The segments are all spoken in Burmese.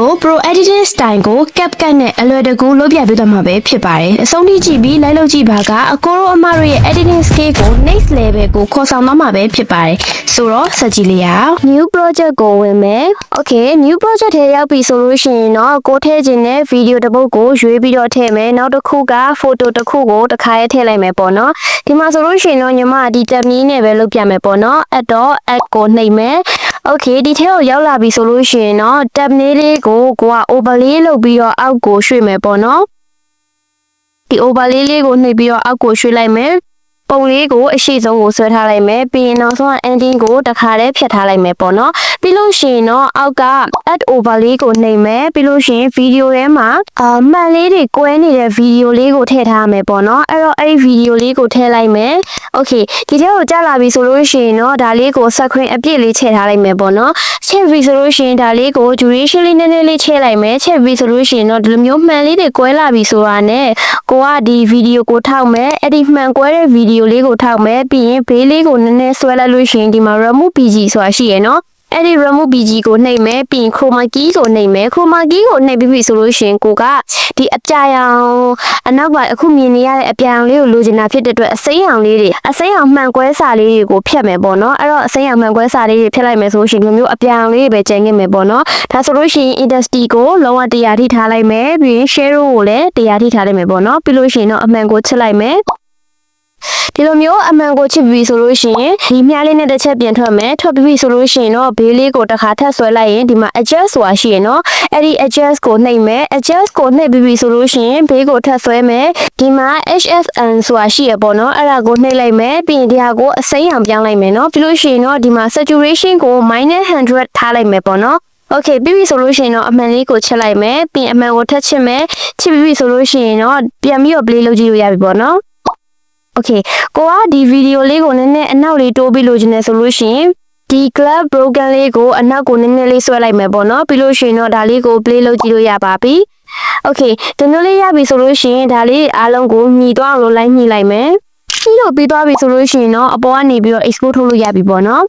လို Pro Editing Style ကို CapCut နဲ့အလွယ်တကူလုပ်ပြပေးသွားမှာပဲဖြစ်ပါတယ်အဆုံးထိကြည့်ပြီးလိုက်လုပ်ကြည့်ပါကအကိုရောအမတို့ရဲ့ editing skill ကို next level ကိုခေါ်ဆောင်သွားမှာပဲဖြစ်ပါတယ်ဆိုတော့ဆက်ကြည့်လိုက်ရအောင် new project ကိုဝင်မယ် okay new project ထဲရောက်ပြီဆိုလို့ရှိရင်တော့ကိုထည့်ခြင်းနဲ့ video တစ်ပုဒ်ကိုရွေးပြီးတော့ထည့်မယ်နောက်တစ်ခုက photo တစ်ခုကိုတစ်ခါရဲထည့်လိုက်မယ်ပေါ့နော်ဒီမှာဆိုလို့ရှိရင်တော့ညီမဒီ tab နည်းနဲ့ပဲလုပ်ပြမယ်ပေါ့နော်အဲ့တော့ add ကိုနှိပ်မယ် Okay ဒီထဲကိုရောက်လာပြီဆိုလို့ရှိရင်တော့ tab နည်းလေးကိုကိုက overlay လုပ်ပြီးတော့အောက်ကိုရွှေ့မယ်ပေါ့နော်ဒီ overlay လေးကိုနှိပ်ပြီးတော့အောက်ကိုရွှေ့လိုက်မယ် ပုံလေးကိုအရှိဆုံးကိုဆွဲထားလိုက်မယ်ပြီးရင်နောက်ဆုံးက ending ကိုတစ်ခါတည်းဖြတ်ထားလိုက်မယ်ပေါ့နော်ပြီးလို့ရှိရင်တော့အောက်က add overlay ကိုနှိပ်မယ်ပြီးလို့ရှိရင် video ထဲမှာအာမှန်လေးတွေကွဲနေတဲ့ video လေးကိုထည့်ထားမယ်ပေါ့နော်အဲ့တော့အဲ့ဒီ video လေးကိုထည့်လိုက်မယ် okay ဒီထဲကိုကြာလာပြီဆိုလို့ရှိရင်တော့ဒါလေးကို screen အပြည့်လေးထည့်ထားလိုက်မယ်ပေါ့နော်ချက်ပြီဆိုလို့ရှိရင်ဒါလေးကို duration လေးနည်းနည်းလေးထည့်လိုက်မယ်ချက်ပြီဆိုလို့ရှိရင်တော့ဒီလိုမျိုးမှန်လေးတွေကွဲလာပြီဆိုတာနဲ့ကိုကဒီ video ကိုထောက်မယ်အဲ့ဒီမှန်ကွဲတဲ့ video လေးကိုထောက်မယ်ပြီးရင်ဘေးလေးကိုနည်းနည်းဆွဲလိုက်လို့ရှိရင်ဒီမှာ remove pg ဆိုတာရှိရယ်နော်အဲ့ဒီ remove pg ကိုနှိပ်မယ်ပြီးရင် chroma key ကိုနှိပ်မယ် chroma key ကိုနှိပ်ပြီးပြီဆိုလို့ရှိရင်ကိုကဒီအပြာရောင်အနောက်ကအခုမြင်နေရတဲ့အပြာရောင်လေးကိုလိုချင်တာဖြစ်တဲ့အတွက်အစိမ်းရောင်လေးတွေအစိမ်းရောင်မှန်ကွဲစာလေးတွေကိုဖြတ်မယ်ပေါ့နော်အဲ့တော့အစိမ်းရောင်မှန်ကွဲစာလေးတွေဖြတ်လိုက်မယ်ဆိုလို့ရှိရင်ဒီလိုမျိုးအပြာရောင်လေးတွေပဲကျန်ခဲ့မယ်ပေါ့နော်ဒါဆိုလို့ရှိရင် industry ကိုလုံးဝတရားထိထားလိုက်မယ်ပြီးရင် share ကိုလည်းတရားထိထားလိုက်မယ်ပေါ့နော်ပြီးလို့ရှိရင်တော့အမှန်ကိုချစ်လိုက်မယ် ဒီလိုမျိုးအမှန်ကိုချစ်ပြီဆိုလို့ရှိရင်ဒီမြားလေးနဲ့တစ်ချက်ပြန်ထွက်မယ်ထွက်ပြီဆိုလို့ရှိရင်တော့ဘေးလေးကိုတစ်ခါထပ်ဆွဲလိုက်ရင်ဒီမှာ adjust ဆိုတာရှိရယ်နော်အဲ့ဒီ adjust ကိုနှိပ်မယ် adjust ကိုနှိပ်ပြီးပြီဆိုလို့ရှိရင်ဘေးကိုထပ်ဆွဲမယ်ဒီမှာ HFN ဆိုတာရှိရယ်ပေါ့နော်အဲ့ဒါကိုနှိပ်လိုက်မယ်ပြီးရင်ဒီဟာကိုအစိမ်းအောင်ပြောင်းလိုက်မယ်နော်ပြီးလို့ရှိရင်တော့ဒီမှာ saturation ကို -100 ထားလိုက်မယ်ပေါ့နော် Okay ပြီးပြီဆိုလို့ရှိရင်တော့အမှန်လေးကိုချက်လိုက်မယ်ပြီးရင်အမှန်ကိုထပ်ချစ်မယ်ချစ်ပြီးပြီဆိုလို့ရှိရင်တော့ပြန်ပြီးတော့ play လုပ်ကြည့်လို့ရပြီပေါ့နော် Okay ကိုကဒီဗီဒီယိုလေးကိုနည်းနည်းအနောက်လေးတိုးပြီးလို့ခြင်းနဲ့ဆိုလို့ရှိရင်ဒီ club broken လေးကိုအနောက်ကိုနည်းနည်းလေးဆွဲလိုက်မယ်ပေါ့နော်ပြီးလို့ရှိရင်တော့ဒါလေးကို play လုပ်ကြည့်လို့ရပါပြီ Okay ဒီမျိုးလေးရပြီဆိုလို့ရှိရင်ဒါလေးအားလုံးကိုညီသွားအောင်လို့လိုက်ညှိလိုက်မယ်ညှိလို့ပြီးသွားပြီဆိုလို့ရှိရင်တော့အပေါ်ကနေပြီးတော့ export ထုတ်လို့ရပြီပေါ့နော်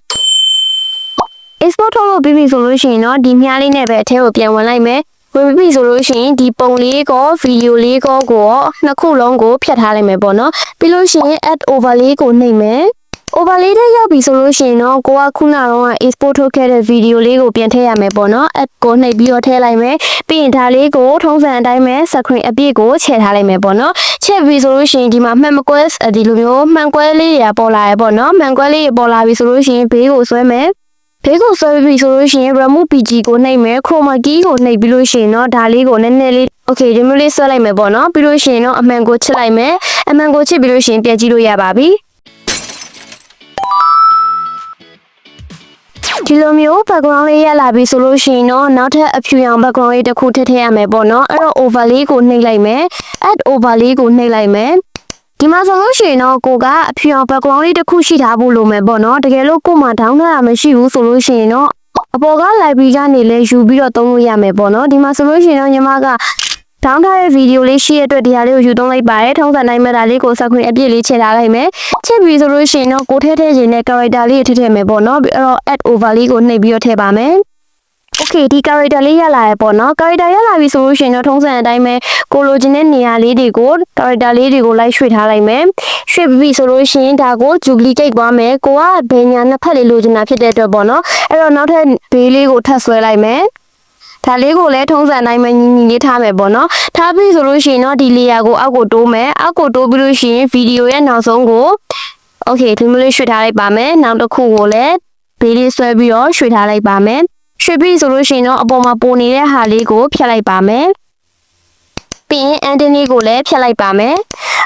export ထုတ်လို့ပြီးပြီဆိုလို့ရှိရင်တော့ဒီမြားလေးနဲ့ပဲအထဲကိုပြန်ဝင်လိုက်မယ် ဝင်ပြီဆိုလို့ရှိရင်ဒီပုံလေးကောဗီဒီယိုလေးကောကိုရောနှစ်ခုလုံးကိုဖြတ်ထားလိုက်မယ်ပေါ့နော်ပြီးလို့ရှိရင် add overlay ကိုနှိပ်မယ် overlay တဲ့ရောက်ပြီဆိုလို့ရှိရင်တော့ကိုကခုနကတော့ export ထုတ်ခဲ့တဲ့ဗီဒီယိုလေးကိုပြန်ထည့်ရမယ်ပေါ့နော် add ကိုနှိပ်ပြီးတော့ထည့်လိုက်မယ်ပြီးရင်ဒါလေးကိုထုံးစံအတိုင်းပဲ screen အပြည့်ကိုချဲထားလိုက်မယ်ပေါ့နော်ချဲပြီဆိုလို့ရှိရင်ဒီမှာမှန်မကွဲဒီလိုမျိုးမှန်ကွဲလေးတွေကပေါ်လာရပေါ့နော်မှန်ကွဲလေးတွေပေါ်လာပြီဆိုလို့ရှိရင်ဘေးကိုဆွဲမယ် ဘေးကိုဆွဲပြီးဆိုလို့ရှိရင် remove pg ကိုနှိပ်မယ် chroma key ကိုနှိပ်ပြီးလို့ရှိရင်တော့ဒါလေးကိုနည်းနည်းလေး okay ဒီမျိုးလေးဆွဲလိုက်မယ်ပေါ့နော်ပြီးလို့ရှိရင်တော့အမှန်ကိုချစ်လိုက်မယ်အမှန်ကိုချစ်ပြီးလို့ရှိရင်ပြည့်ကြည့်လို့ရပါပြီဒီလိုမျိုး background လေးရလာပြီဆိုလို့ရှိရင်တော့နောက်ထပ်အဖြူရောင် background လေးတစ်ခုထည့်ထည့်ရမယ်ပေါ့နော်အဲ့တော့ overlay ကိုနှိပ်လိုက်မယ် add overlay ကိုနှိပ်လိုက်မယ် ဒီမှာဆိုလို့ရှိရင်တော့ကိုကအဖြူအောင် background လေးတစ်ခုရှိထားဖို့လိုမယ်ပေါ့နော်တကယ်လို့ကို့မှာ down ထားတာမရှိဘူးဆိုလို့ရှိရင်တော့အပေါ်က library ကနေလဲယူပြီးတော့သုံးလို့ရမယ်ပေါ့နော်ဒီမှာဆိုလို့ရှိရင်တော့ညီမက down ထားတဲ့ဗီဒီယိုလေးရှိရတဲ့အတွက်ဒီဟာလေးကိုယူသုံးလိုက်ပါတယ်ထုံးစံတိုင်းမဲ့ဒါလေးကိုစခွင့်အပြည့်လေးချထားလိုက်မယ်ချစ်ပြီးဆိုလို့ရှိရင်တော့ကိုထဲထဲခြင်းနဲ့ character လေးထည့်ထည့်မယ်ပေါ့နော်အဲ့တော့ add over လေးကိုနှိပ်ပြီးတော့ထည့်ပါမယ် Okay ဒီ character လေးရလာရပေါ့နော် character ရလာပြီဆိုလို့ရှိရင်တော့ထုံးစံအတိုင်းပဲကိုလိုချင်တဲ့နေရာလေးတွေကို character လေးတွေကိုလိုက်ရွှေ့ထားလိုက်မယ်ရွှေ့ပြီးပြီဆိုလို့ရှိရင်ဒါကို duplicate သွားမယ်ကိုကဘယ်ညာနှစ်ဖက်လေးလိုချင်တာဖြစ်တဲ့အတွက်ပေါ့နော်အဲ့တော့နောက်ထပ်ဘေးလေးကိုထပ်ဆွဲလိုက်မယ်ဒါလေးကိုလည်းထုံးစံအတိုင်းပဲညီညီလေးထားမယ်ပေါ့နော်ထားပြီဆိုလို့ရှိရင်တော့ဒီ layer ကိုအောက်ကိုတိုးမယ်အောက်ကိုတိုးပြီးလို့ရှိရင်ဗီဒီယိုရဲ့နောက်ဆုံးကို okay ဒီမျိုးလေးရွှေ့ထားလိုက်ပါမယ်နောက်တစ်ခုကိုလည်းဘေးလေးဆွဲပြီးတော့ရွှေ့ထားလိုက်ပါမယ် ရွှေ့ပြီးဆိုလို့ရှိရင်တော့အပေါ်မှာပိုနေတဲ့ဟာလေးကိုဖြတ်လိုက်ပါမယ်ပြီးရင်အန်တင်းလေးကိုလည်းဖြတ်လိုက်ပါမယ်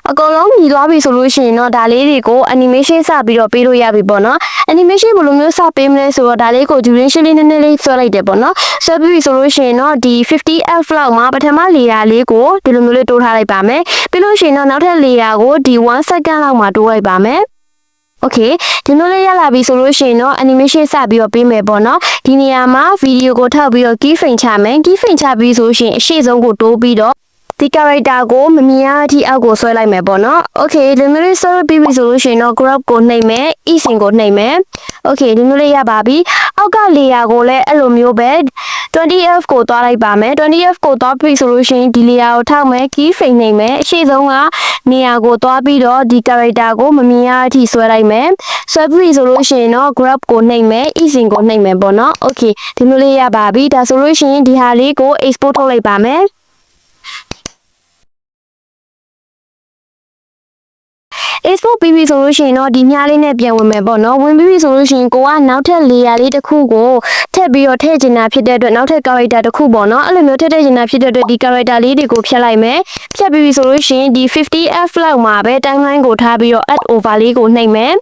အကုန်လုံးညီသွားပြီဆိုလို့ရှိရင်တော့ဒါလေးတွေကို animation စပြီးတော့ပေးလို့ရပြီပေါ့နော် animation ဘယ်လိုမျိုးစပေးမလဲဆိုတော့ဒါလေးကို duration လေးနည်းနည်းလေးဆွဲလိုက်တယ်ပေါ့နော်ဆွဲပြီးပြီဆိုလို့ရှိရင်တော့ဒီ 50f လောက်မှာပထမ layer လေးကိုဒီလိုမျိုးလေးတိုးထားလိုက်ပါမယ်ပြီးလို့ရှိရင်တော့နောက်ထပ် layer ကိုဒီ1 second လောက်မှာတိုးလိုက်ပါမယ် Okay ဒီလိုလေးရလာပြီဆိုလို့ရှိရင်တော့ animation စပြီးတော့ပေးမယ်ပေါ့နော်ဒီနေရာမှာ video ကိုထောက်ပြီးတော့ key frame ချမယ် key frame ချပြီးဆိုရှင်အရှိဆုံးကိုတိုးပြီးတော့ဒီ character ကိုမမြင်ရအထိအောက်ကိုဆွဲလိုက်မယ်ပေါ့နော်။ Okay ဒီလိုလေးဆွဲပြီးပြီဆိုလို့ရှိရင်တော့ crop ကိုနှိပ်မယ် e sync ကိုနှိပ်မယ်။ okay ဒီမျိုးလေးရပါပြီအောက်ကလေယာကိုလည်းအဲ့လိုမျိုးပဲ 20F ကိုသွားလိုက်ပါမယ် 20F ကိုသွားပြီဆိုလို့ရှိရင်ဒီ layer ကိုထောက်မယ် key frame နှိပ်မယ်အရှိဆုံးကနေရာကိုသွားပြီးတော့ဒီ character ကိုမမြင်ရအထိဆွဲလိုက်မယ်ဆွဲပြီဆိုလို့ရှိရင်တော့ grab ကိုနှိပ်မယ် easing ကိုနှိပ်မယ်ပေါ့နော် okay ဒီမျိုးလေးရပါပြီဒါဆိုလို့ရှိရင်ဒီဟာလေးကို export ထုတ်လိုက်ပါမယ် export ပြီးပြီဆိုလို့ရှိရင်တော့ဒီမြားလေးနဲ့ပြန်ဝင်မယ်ပေါ့နော်ဝင်ပြီးပြီဆိုလို့ရှိရင်ကိုကနောက်ထပ် layer လေးတစ်ခုကိုထည့်ပြီးတော့ထည့်ချင်တာဖြစ်တဲ့အတွက်နောက်ထပ် character တစ်ခုပေါ့နော်အဲ့လိုမျိုးထည့်ထည့်ချင်တာဖြစ်တဲ့အတွက်ဒီ character လေးတွေကိုဖြတ်လိုက်မယ်ဖြတ်ပြီးပြီဆိုလို့ရှိရင်ဒီ 50f လောက်မှာပဲ timeline ကိုထားပြီးတော့ add over လေးကိုနှိပ်မယ်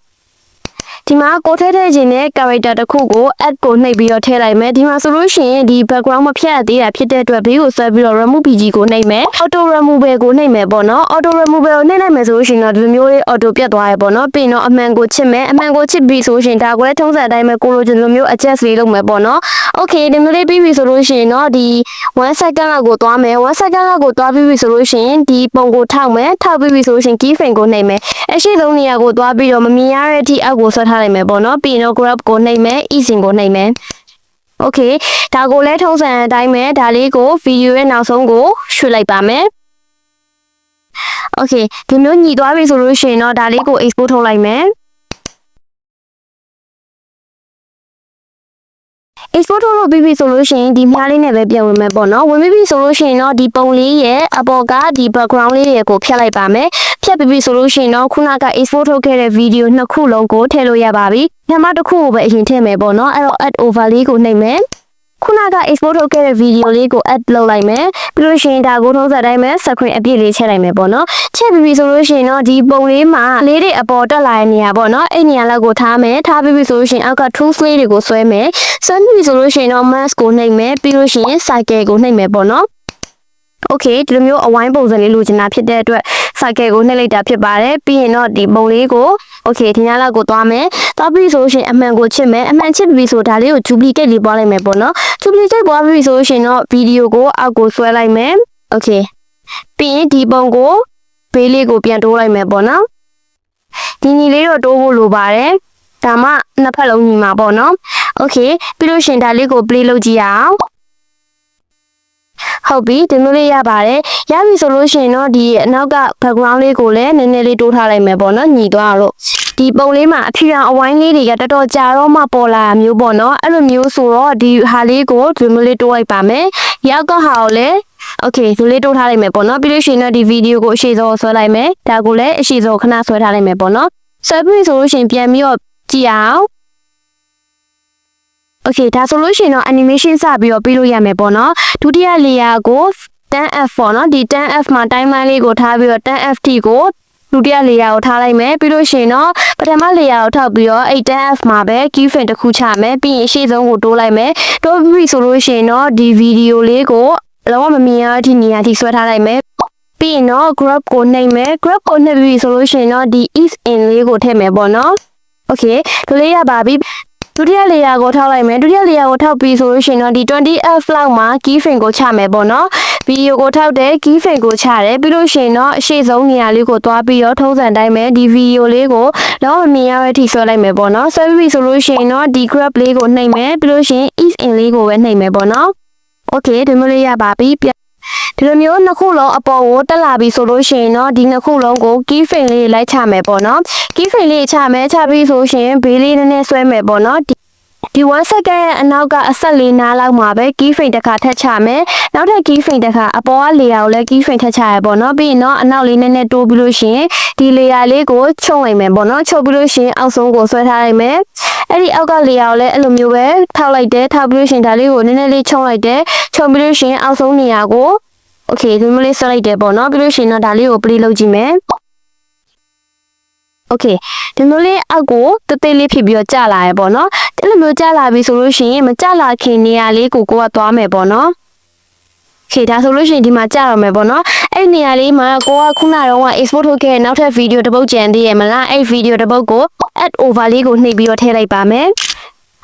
ဒီမှာကိုထည့်ထည့်ခြင်းနဲ့ character တစ်ခုကို add ကိုနှိပ်ပြီးတော့ထည့်လိုက်မယ်ဒီမှာဆိုလို့ရှိရင်ဒီ background မဖြတ်သေးတာဖြစ်တဲ့အတွက်ဘေးကိုဆွဲပြီးတော့ remove pg ကိုနှိပ်မယ် auto removal ကိုနှိပ်မယ်ပေါ့နော် auto removal ကိုနှိပ်လိုက်မယ်ဆိုလို့ရှိရင်တော့ဒီလိုမျိုးလေး auto ပြတ်သွားရပေါ့နော်ပြီးရင်တော့အမှန်ကိုချစ်မယ်အမှန်ကိုချစ်ပြီးဆိုလို့ရှိရင်ဒါကိုလည်းထုံးစံအတိုင်းပဲကိုလိုချင်လိုမျိုး adjust လေးလုပ်မယ်ပေါ့နော် okay ဒီမျိုးလေးပြီးပြီဆိုလို့ရှိရင်တော့ဒီ1 second လောက်ကိုသွားမယ်1 second လောက်ကိုသွားပြီးပြီဆိုလို့ရှိရင်ဒီပုံကိုထောက်မယ်ထောက်ပြီးပြီဆိုလို့ရှိရင် key frame ကိုနှိပ်မယ် အရှိဆုံးနေရာကိုသွားပြီးတော့မမြင်ရတဲ့အထိအောက်ကိုဆွဲထားလိုက်မယ်ပေါ့နော်ပြီးရင်တော့ grab ကိုနှိပ်မယ် easing ကိုနှိပ်မယ် okay ဒါကိုလည်းထုံးစံအတိုင်းပဲဒါလေးကိုဗီဒီယိုရဲ့နောက်ဆုံးကိုရွှေ့လိုက်ပါမယ် okay ဒီမျိုးညီသွားပြီဆိုလို့ရှိရင်တော့ဒါလေးကို export ထုတ်လိုက်မယ် export ထုတ်လို့ပြီးပြီဆိုလို့ရှိရင်ဒီမြားလေးနဲ့ပဲပြန်ဝင်မယ်ပေါ့နော်ဝင်ပြီးပြီဆိုလို့ရှိရင်တော့ဒီပုံလေးရဲ့အပေါ်ကဒီ background လေးရဲ့ကိုဖြတ်လိုက်ပါမယ်ဖြတ်ပြီးပြီဆိုလို့ရှိရင်တော့ခုနက export ထုတ်ခဲ့တဲ့ video နှစ်ခုလုံးကိုထည့်လို့ရပါပြီညမတစ်ခုကိုပဲအရင်ထည့်မယ်ပေါ့နော်အဲ့တော့ add over လေးကိုနှိပ်မယ် ခုနက export ထုတ်ခဲ့တဲ့ video လေးကို add လုပ်လိုက်မယ်ပြီးလို့ရှိရင်ဒါကိုထုံးစံတိုင်းပဲ screen အပြည့်လေးချက်လိုက်မယ်ပေါ့နော်ချက်ပြီးပြီဆိုလို့ရှိရင်တော့ဒီပုံလေးမှာလေးတွေအပေါ်တက်လာတဲ့နေရာပေါ့နော်အဲ့နေရာလောက်ကိုထားမယ်ထားပြီးပြီဆိုလို့ရှိရင်အောက်က tools လေးတွေကိုဆွဲမယ်ဆွဲပြီးပြီဆိုလို့ရှိရင်တော့ mask ကိုနှိပ်မယ်ပြီးလို့ရှိရင် cycle ကိုနှိပ်မယ်ပေါ့နော် okay ဒီလိုမျိုးအဝိုင်းပုံစံလေးလိုချင်တာဖြစ်တဲ့အတွက် cycle ကိုနှိပ်လိုက်တာဖြစ်ပါတယ်ပြီးရင်တော့ဒီပုံလေးကို okay ဒီညလောက်ကိုသွားမယ်သွားပြီဆိုလို့ရှိရင်အမှန်ကိုချစ်မယ်အမှန်ချစ်ပြီဆိုဒါလေးကို duplicate လေးပွားလိုက်မယ်ပေါ့နော် duplicate ပွားပြီဆိုလို့ရှိရင်တော့ဗီဒီယိုကိုအောက်ကိုဆွဲလိုက်မယ် okay ပြီးရင်ဒီပုံကိုဘေးလေးကိုပြန်တိုးလိုက်မယ်ပေါ့နော်ဒီညီလေးတော့တိုးဖို့လိုပါတယ်ဒါမှနှစ်ဖက်လုံးညီမှာပေါ့နော် okay ပြီးလို့ရှရင်ဒါလေးကို play လုပ်ကြည့်ရအောင် ဟုတ်ပြီဒီမျိုးလေးရပါတယ်ရပြီဆိုလို့ရှိရင်တော့ဒီအနောက်က background လေးကိုလည်းနည်းနည်းလေးတိုးထားလိုက်မယ်ပေါ့နော်ညီသွားလို့ဒီပုံလေးမှာအဖြူရောင်အဝိုင်းလေးတွေကတော်တော်ကြာတော့မှပေါ်လာတာမျိုးပေါ့နော်အဲ့လိုမျိုးဆိုတော့ဒီဟာလေးကိုဒီမျိုးလေးတိုးလိုက်ပါမယ်ရောက်ကဟာကိုလည်း Okay ဒီလေးတိုးထားလိုက်မယ်ပေါ့နော်ပြီးလို့ရှိရင်တော့ဒီဗီဒီယိုကိုအရှိစောဆွဲလိုက်မယ်ဒါကိုလည်းအရှိစောခဏဆွဲထားလိုက်မယ်ပေါ့နော်ဆွဲပြီးဆိုလို့ရှိရင်ပြန်ပြီးတော့ကြည့်အောင် Okay ဒါဆိုလို့ရှိရင်တော့ animation စပြီးတော့ပြီးလို့ရမယ်ပေါ့နော်ဒုတိယ layer ကို 10f ပေါ့နော်ဒီ 10f မှာ timeline လေးကိုထားပြီးတော့ 10ft ကိုဒုတိယ layer ကိုထားလိုက်မယ်ပြီးလို့ရှိရင်တော့ပထမ layer ကိုထောက်ပြီးတော့အဲ့ 10f မှာပဲ key frame တစ်ခုချမယ်ပြီးရင်အရှိဆုံးကိုတိုးလိုက်မယ်တိုးပြီးဆိုလို့ရှိရင်တော့ဒီ video လေးကိုလောကမမြင်ရတဲ့အထိနေရာထိဆွဲထားလိုက်မယ်ပြီးရင်တော့ grab ကိုနှိပ်မယ် grab ကိုနှိပ်ပြီးဆိုလို့ရှိရင်တော့ဒီ is in လေးကိုထည့်မယ်ပေါ့နော် okay ဒီလေးရပါပြီ ဒုတိယ layer ကိုထောက်လိုက်မယ်ဒုတိယ layer ကိုထောက်ပြီးဆိုလို့ရှိရင်တော့ဒီ 20f လောက်မှာ key frame ကိုချမယ်ပေါ့နော်ဗီဒီယိုကိုထောက်တယ် key frame ကိုချတယ်ပြီးလို့ရှိရင်တော့အရှိဆုံးနေရာလေးကိုသွားပြီးတော့ထုံးစံတိုင်းပဲဒီဗီဒီယိုလေးကိုတော့မမြင်ရတဲ့အထိဆွဲလိုက်မယ်ပေါ့နော်ဆွဲပြီးဆိုလို့ရှိရင်တော့ဒီ grab လေးကိုနှိပ်မယ်ပြီးလို့ရှိရင် is in လေးကိုပဲနှိပ်မယ်ပေါ့နော် okay ဒီမျိုးလေးရပါပြီပြ ဒီလိုမျိုးနှစ်ခုလုံးအပေါ်ကိုတက်လာပြီဆိုလို့ရှိရင်တော့ဒီနှစ်ခုလုံးကို key frame လေးလိုက်ချမယ်ပေါ့နော် key frame လေးချမယ်ချပြီးဆိုရှင်ဘေးလေးနည်းနည်းဆွဲမယ်ပေါ့နော်ဒီဒီ1 second ရဲ့အနောက်ကအဆက်လေးနားလောက်မှာပဲ key frame တစ်ခါထပ်ချမယ်နောက်ထပ် key frame တစ်ခါအပေါ်က layer ကိုလည်း key frame ထပ်ချရပေါ့နော်ပြီးရင်တော့အနောက်လေးနည်းနည်းတိုးပြီးလို့ရှိရင်ဒီ layer လေးကိုချုပ်လိုက်မယ်ပေါ့နော်ချုပ်ပြီးလို့ရှိရင်အောက်ဆုံးကိုဆွဲထားလိုက်မယ်အဲ့ဒီအောက်က layer ကိုလည်းအဲ့လိုမျိုးပဲထောက်လိုက်တယ်ထောက်ပြီးလို့ရှိရင်ဒါလေးကိုနည်းနည်းလေးချုံလိုက်တယ်ချုံပြီးလို့ရှိရင်အောက်ဆုံးနေရာကို okay ဒီမျိုးလေးဆွဲလိုက်တယ်ပေါ့နော်ပြီးလို့ရှိရင်တော့ဒါလေးကို play လုပ်ကြည့်မယ် okay ဒီမျိုးလေးအောက်ကိုတသိလေးဖြစ်ပြီးတော့ကြာလာရပေါ့နော်အဲ့လိုမျိုးကြာလာပြီဆိုလို့ရှိရင်မကြာလာခင်နေရာလေးကိုကိုကသွားမယ်ပေါ့နော် okay ဒါဆိုလို့ရှိရင်ဒီမှာကြာတော့မယ်ပေါ့နော်အဲ့နေရာလေးမှာကိုကခုနကတော့က export ထုတ်ခဲ့တဲ့နောက်ထပ်ဗီဒီယိုတစ်ပုတ်ကြံသေးရမလားအဲ့ဗီဒီယိုတစ်ပုတ်ကို add over လေးကိုနှိပ်ပြီးတော့ထည့်လိုက်ပါမယ်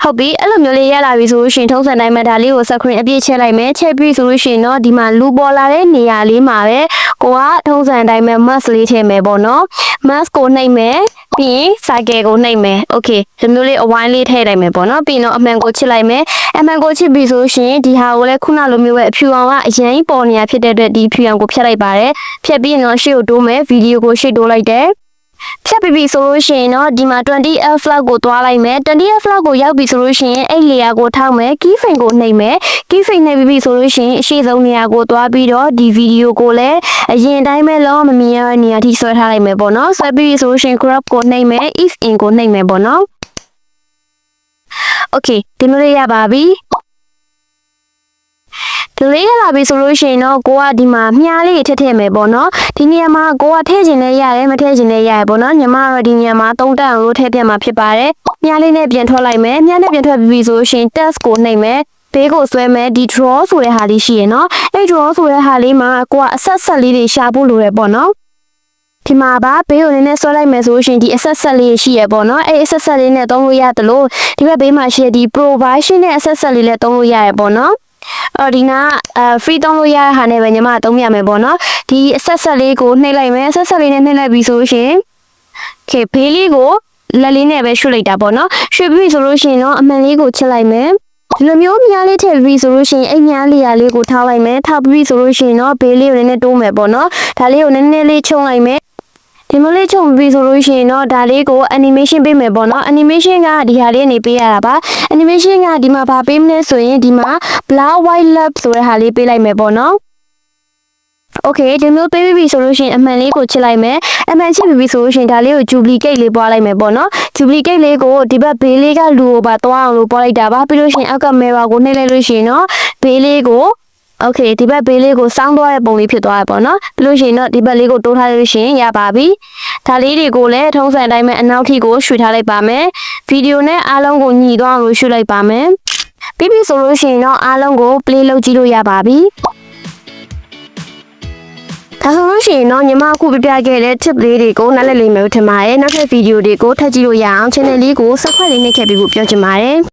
ဟုတ်ပြီအဲ့လိုမျိုးလေးရလာပြီဆိုလို့ရှိရင်ထုံးစံတိုင်းမှာဒါလေးကို screen အပြည့်ချက်လိုက်မယ်ချက်ပြီးဆိုလို့ရှိရင်တော့ဒီမှာလူပေါ်လာတဲ့နေရာလေးမှာပဲကိုကထုံးစံတိုင်းမှာ mask လေးထည့်မယ်ပေါ့နော် mask ကိုနှိပ်မယ်ပြီးရင် cycle ကိုနှိပ်မယ် okay ဒီမျိုးလေးအဝိုင်းလေးထည့်လိုက်မယ်ပေါ့နော်ပြီးရင်တော့အမှန်ကိုချစ်လိုက်မယ်အမှန်ကိုချစ်ပြီဆိုလို့ရှိရင်ဒီဟာကိုလည်းခုနလိုမျိုးပဲအဖြူအောင်ကအရင်ပေါ်နေရဖြစ်တဲ့အတွက်ဒီဖြူအောင်ကိုဖြတ်လိုက်ပါတယ်ဖြတ်ပြီးရင်တော့ရှေ့ကိုတိုးမယ်ဗီဒီယိုကိုရှေ့တိုးလိုက်တယ် ဖြတ်ပြီးပြီဆိုလို့ရှိရင်တော့ဒီမှာ 20F flag ကိုသွားလိုက်မယ် 20F flag ကိုရောက်ပြီဆိုလို့ရှိရင်အဲ့ layer ကိုထောက်မယ် key frame ကိုနှိပ်မယ် key frame နှိပ်ပြီးပြီဆိုလို့ရှိရင်အရှိဆုံးနေရာကိုသွားပြီးတော့ဒီ video ကိုလည်းအရင်တိုင်းပဲလုံးဝမမြင်ရတဲ့နေရာထိဆွဲထားလိုက်မယ်ပေါ့နော်ဆွဲပြီးပြီဆိုလို့ရှိရင် crop ကိုနှိပ်မယ် if in ကိုနှိပ်မယ်ပေါ့နော် okay ဒီလိုလေးရပါပြီ ဒီလေးရလာပြီဆိုလို့ရှိရင်တော့ကိုကဒီမှာမြားလေးထည့်ထည့်မယ်ပေါ့နော်ဒီနေရာမှာကိုကထည့်ခြင်းလည်းရတယ်မထည့်ခြင်းလည်းရတယ်ပေါ့နော်ညီမကတော့ဒီနေရာမှာသုံးတက်အောင်လို့ထည့်ပြမှာဖြစ်ပါတယ်မြားလေးနဲ့ပြန်ထွက်လိုက်မယ်မြားနဲ့ပြန်ထွက်ပြီးပြီဆိုလို့ရှိရင် test ကိုနှိပ်မယ်ဘေးကိုဆွဲမယ်ဒီ draw ဆိုတဲ့ဟာလေးရှိရယ်နော်အဲ့ draw ဆိုတဲ့ဟာလေးမှာကိုကအဆက်ဆက်လေးတွေရှာဖို့လိုရယ်ပေါ့နော်ဒီမှာပါဘေးကိုနည်းနည်းဆွဲလိုက်မယ်ဆိုလို့ရှိရင်ဒီအဆက်ဆက်လေးရှိရယ်ပေါ့နော်အဲ့အဆက်ဆက်လေးနဲ့သုံးလို့ရတယ်လို့ဒီဘက်ဘေးမှာရှိတဲ့ဒီ provision နဲ့အဆက်ဆက်လေးလည်းသုံးလို့ရရယ်ပေါ့နော် အော်ဒီနာအဲ free တောင်းလို့ရတဲ့ဟာနဲ့ပဲညီမကသုံးရမယ်ပေါ့နော်ဒီအဆက်ဆက်လေးကိုနှိပ်လိုက်မယ်အဆက်ဆက်လေးနဲ့နှိပ်လိုက်ပြီဆိုလို့ရှိရင် okay ဘေးလေးကိုလက်လေးနဲ့ပဲရွှေ့လိုက်တာပေါ့နော်ရွှေ့ပြီဆိုလို့ရှိရင်တော့အမှန်လေးကိုချစ်လိုက်မယ်ဒီလိုမျိုးမြားလေးထည့်ပြီးဆိုလို့ရှိရင်အဲ့မြားလေးရာလေးကိုထားလိုက်မယ်ထားပြီးဆိုလို့ရှိရင်တော့ဘေးလေးကိုနည်းနည်းတိုးမယ်ပေါ့နော်ဒါလေးကိုနည်းနည်းလေးချုံလိုက်မယ် ဒီမလေးချုံပြီးဆိုလို့ရှိရင်တော့ဒါလေးကို animation ပေးမယ်ပေါ့နော် animation ကဒီဟာလေးကနေပေးရတာပါ animation ကဒီမှာဗာပေးမလဲဆိုရင်ဒီမှာ black white love ဆိုတဲ့ဟာလေးပေးလိုက်မယ်ပေါ့နော် Okay ဒီမျိုးပေးပြီးပြီဆိုလို့ရှိရင်အမှန်လေးကိုချစ်လိုက်မယ်အမှန်ချစ်ပြီးပြီဆိုလို့ရှိရင်ဒါလေးကို duplicate လေးပွားလိုက်မယ်ပေါ့နော် duplicate လေးကိုဒီဘက်ဘေးလေးကလူကိုပါသွားအောင်လို့ပွားလိုက်တာပါပြီးလို့ရှိရင်အောက်က mirror ကိုနှိပ်လိုက်လို့ရှိရင်တော့ဘေးလေးကို Okay ဒီဘက်ဘေးလေးကိုစောင်းသွားတဲ့ပုံလေးဖြစ်သွားရပေါ့နော်ပြီးလို့ရှိရင်တော့ဒီဘက်လေးကိုတိုးထားလို့ရှိရင်ရပါပြီဒါလေးတွေကိုလည်းထုံးစံအတိုင်းပဲအနောက်ထိကိုရွှေ့ထားလိုက်ပါမယ်ဗီဒီယိုနဲ့အားလုံးကိုညီသွားအောင်လို့ရွှေ့လိုက်ပါမယ်ပြီးပြီဆိုလို့ရှိရင်တော့အားလုံးကို play လုပ်ကြည့်လို့ရပါပြီဒါဆိုလို့ရှိရင်တော့ညီမအခုပြပြခဲ့တဲ့ tip လေးတွေကိုနားလည်လိမ့်မယ်လို့ထင်ပါတယ်နောက်ထပ်ဗီဒီယိုတွေကိုထပ်ကြည့်လို့ရအောင် channel လေးကို subscribe လေးနှိပ်ခဲ့ပြီးဖို့ပြောချင်ပါတယ်